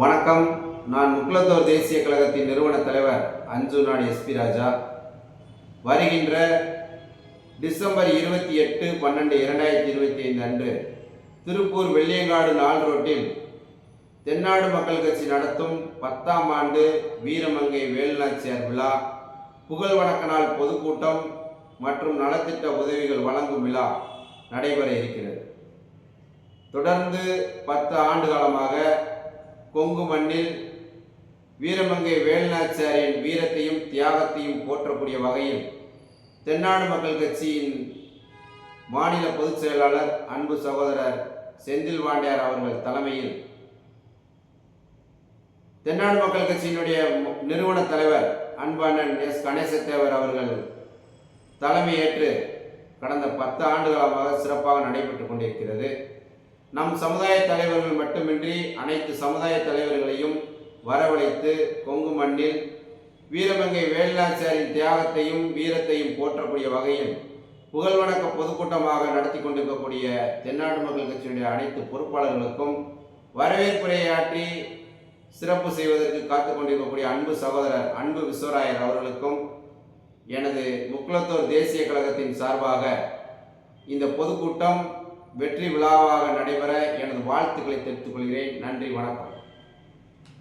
வணக்கம். நான் முக்குலத்தோர் தேசிய கழகத்தின் நிறுவன தலைவர் அஞ்சு நாடு எஸ்பி ராஜா. வருகின்ற டிசம்பர் இருபத்தி எட்டு பன்னெண்டு இரண்டாயிரத்தி இருபத்தி ஐந்து அன்று திருப்பூர் வெள்ளியங்காடு நாள் ரோட்டில் தென்னாடு மக்கள் கட்சி நடத்தும் பத்தாம் ஆண்டு வீரமங்கை வேலுநாச்சியார் விழா புகழ் வணக்க நாள் பொதுக்கூட்டம் மற்றும் நலத்திட்ட உதவிகள் வழங்கும் விழா நடைபெற இருக்கிறது. தொடர்ந்து பத்து ஆண்டு காலமாக கொங்கு மண்ணில் வீரமங்கை வேலுநாச்சாரியின் வீரத்தையும் தியாகத்தையும் போற்றக்கூடிய வகையில் தென்னாடு மக்கள் கட்சியின் மாநில பொதுச் செயலாளர் அன்பு சகோதரர் செந்தில் வாண்டியார் அவர்கள் தலைமையில் தென்னாடு மக்கள் கட்சியினுடைய நிறுவன தலைவர் அன்பு எஸ் கணேசத்தேவர் அவர்கள் தலைமையேற்று கடந்த பத்து ஆண்டுகாலமாக சிறப்பாக நடைபெற்று கொண்டிருக்கிறது. நம் சமுதாய தலைவர்கள் மட்டுமின்றி அனைத்து சமுதாய தலைவர்களையும் வரவழைத்து கொங்கு மண்ணில் வீரமங்கை வேலுநாச்சியாரின் தியாகத்தையும் வீரத்தையும் போற்றக்கூடிய வகையில் புகழ் வணக்க பொதுக்கூட்டமாக நடத்தி கொண்டிருக்கக்கூடிய தென்னாடு மக்கள் கட்சியினுடைய அனைத்து பொறுப்பாளர்களுக்கும் வரவேற்புரையாற்றி சிறப்பு செய்வதற்கு காத்து கொண்டிருக்கக்கூடிய அன்பு சகோதரர் அன்பு விஸ்வராயர் அவர்களுக்கும் எனது முக்குளத்தூர் தேசிய கழகத்தின் சார்பாக இந்த பொதுக்கூட்டம் வெற்றி விழாவாக நடைபெற எனது வாழ்த்துக்களை தெரிவித்துக் கொள்கிறேன். நன்றி வணக்கம்.